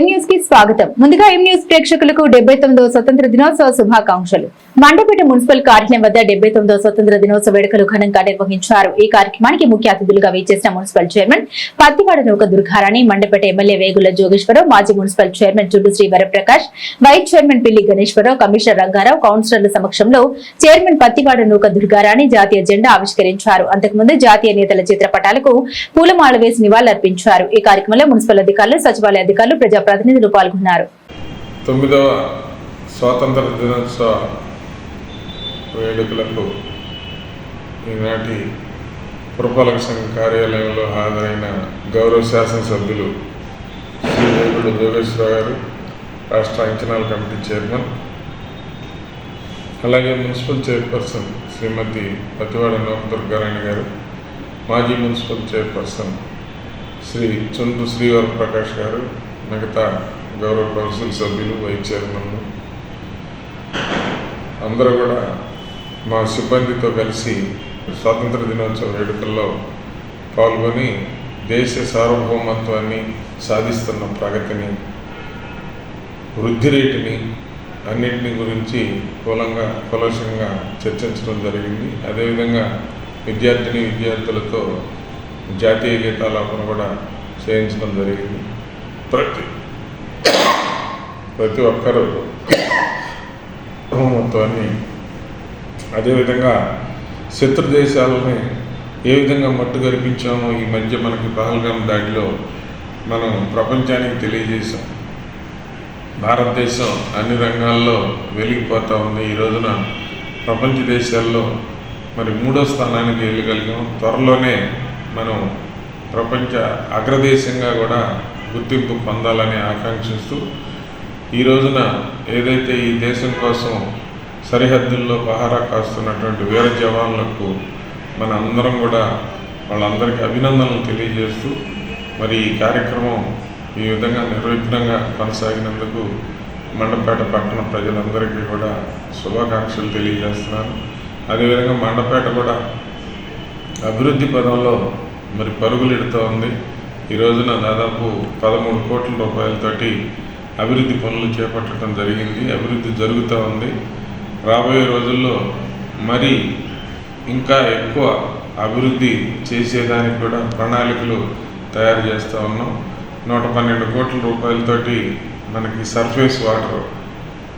న్యూస్కి స్వాగతం. ముందుగా ఎం న్యూస్ ప్రేక్షకులకు డెబ్బై తొమ్మిదవ స్వతంత్ర దినోత్సవ శుభాకాంక్షలు. మండపేట మున్సిపల్ కార్యాలయం వద్ద డెబ్బై తొమ్మిదవ స్వతంత్ర దినోత్సవ వేడుకలు ఘనంగా నిర్వహించారు. ఈ కార్యక్రమానికి ముఖ్య అతిథులుగా వేచేసిన municipal chairman Pattivada Nauka Durgarani Mandapeta MLA Vegula Jogeswararao మాజీ municipal chairman Juddu Sri Varaprakash vice chairman Pilli Ganeswararao commissioner Rangarao కౌన్సిలర్ల సమక్షంలో చైర్మన్ పత్తివాడ నూక దుర్గారాణి జాతీయ జెండా ఆవిష్కరించారు. అంతకుముందు జాతీయ నేతల చిత్రపటాలకు పూలమాల వేసి నివాళులర్పించారు. ఈ కార్యక్రమంలో మున్సిపల్ అధికారులు సచివాలయ అధికారులు ప్రజా ప్రతినిధులు పాల్గొన్నారు. తొమ్మిదవ స్వాతంత్ర దినోత్సవ వేడుకలకు ఈనాటి పురపాలక సంఘ కార్యాలయంలో హాజరైన గౌరవ శాసనసభ్యులు శ్రీ వేగుడు యోగేశ్వరరావు గారు రాష్ట్ర అంచనాల కమిటీ చైర్మన్ అలాగే మున్సిపల్ చైర్పర్సన్ శ్రీమతి పతివాడ నవదుర్గారాయణ గారు మాజీ మున్సిపల్ చైర్పర్సన్ శ్రీ చుండు శ్రీవర ప్రకాష్ గారు మిగతా గౌరవ కౌన్సిల్ సభ్యులు వైస్ చైర్మన్లు అందరూ కూడా మా సిబ్బందితో కలిసి స్వాతంత్ర దినోత్సవ వేడుకల్లో పాల్గొని దేశ సార్వభౌమత్వాన్ని సాధిస్తున్న ప్రగతిని వృద్ధి రేటుని అన్నింటిని గురించి కూలంగా కులశంగా చర్చించడం జరిగింది. అదేవిధంగా విద్యార్థిని విద్యార్థులతో జాతీయ గీతాలాపన కూడా చేయించడం జరిగింది. ప్రతి ప్రతి ఒక్కరూ హోమంతో అదేవిధంగా శత్రు దేశాలని ఏ విధంగా మట్టు గరిపించామో ఈ మధ్య మనకి పహల్గాం దాడిలో మనం ప్రపంచానికి తెలియజేశాం. భారతదేశం అన్ని రంగాల్లో వెలిగిపోతూ ఉంది. ఈ రోజున ప్రపంచ దేశాల్లో మరి మూడో స్థానానికి వెళ్ళగలిగాం. త్వరలోనే మనం ప్రపంచ అగ్రదేశంగా కూడా గుర్తింపు పొందాలని ఆకాంక్షిస్తూ ఈ రోజున ఏదైతే ఈ దేశం కోసం సరిహద్దుల్లో పహారా కాస్తున్నటువంటి వీర జవాన్లకు మన అందరం కూడా వాళ్ళందరికీ అభినందనలు తెలియజేస్తూ మరి ఈ కార్యక్రమం ఈ విధంగా నిర్విఘ్నంగా కొనసాగినందుకు మండపేట పట్టణ ప్రజలందరికీ కూడా శుభాకాంక్షలు తెలియజేస్తున్నాను. అదేవిధంగా మండపేట కూడా అభివృద్ధి పదంలో మరి పరుగులు ఎడుతూ ఉంది. ఈ రోజున దాదాపు పదమూడు కోట్ల రూపాయలతోటి అభివృద్ధి పనులు చేపట్టడం జరిగింది. అభివృద్ధి జరుగుతూ ఉంది. రాబోయే రోజుల్లో మరి ఇంకా ఎక్కువ అభివృద్ధి చేసేదానికి కూడా ప్రణాళికలు తయారు చేస్తూ ఉన్నాం. నూట పన్నెండు కోట్ల రూపాయలతోటి మనకి సర్ఫేస్ వాటర్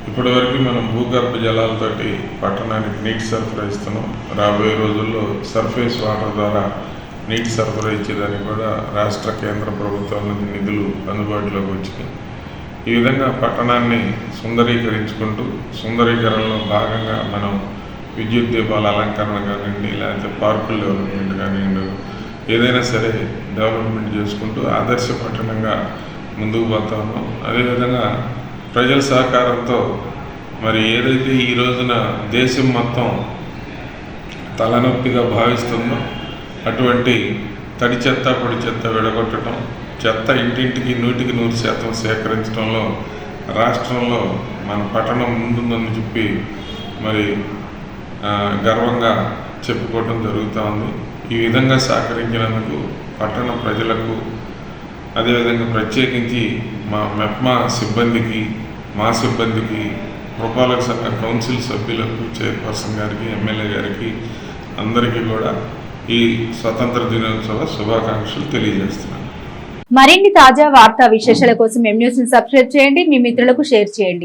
ఇప్పటివరకు మనం భూగర్భ జలాలతోటి పట్టణానికి నీటి సరఫరా ఇస్తున్నాం. రాబోయే రోజుల్లో సర్ఫేస్ వాటర్ ద్వారా నీటి సరఫరా ఇచ్చేదానికి కూడా రాష్ట్ర కేంద్ర ప్రభుత్వాల నుంచి నిధులు అందుబాటులోకి వచ్చినాయి. ఈ విధంగా పట్టణాన్ని సుందరీకరించుకుంటూ సుందరీకరణలో భాగంగా మనం విద్యుత్ దీపాల అలంకరణ కానివ్వండి లేకపోతే పార్కుల డెవలప్మెంట్ కానివ్వండి ఏదైనా సరే డెవలప్మెంట్ చేసుకుంటూ ఆదర్శ పట్టణంగా ముందుకు పోతాము అదేవిధంగా ప్రజల సహకారంతో మరి ఏదైతే ఈ రోజున దేశం మొత్తం తలనొప్పిగా భావిస్తుందో అటువంటి తడి చెత్త పొడి చెత్త విడగొట్టడం చెత్త ఇంటింటికి నూటికి నూరు శాతం సేకరించడంలో రాష్ట్రంలో మన పట్టణం ముందుందని చెప్పి మరి గర్వంగా చెప్పుకోవటం జరుగుతూ ఉంది. ఈ విధంగా సహకరించినందుకు పట్టణ ప్రజలకు అదేవిధంగా ప్రత్యేకించి మా మెప్మా సిబ్బందికి మా సిబ్బందికి పురపాలక సంఘ కౌన్సిల్ సభ్యులకు చైర్పర్సన్ గారికి ఎమ్మెల్యే గారికి అందరికీ కూడా ఈ స్వతంత్ర దినోత్సవ శుభాకాంక్షలు తెలియజేస్తున్నాను. మరిన్ని తాజా వార్తా విశేషాల కోసం ఎం న్యూస్ సబ్స్క్రైబ్ చేయండి. మీ మిత్రులకు షేర్ చేయండి.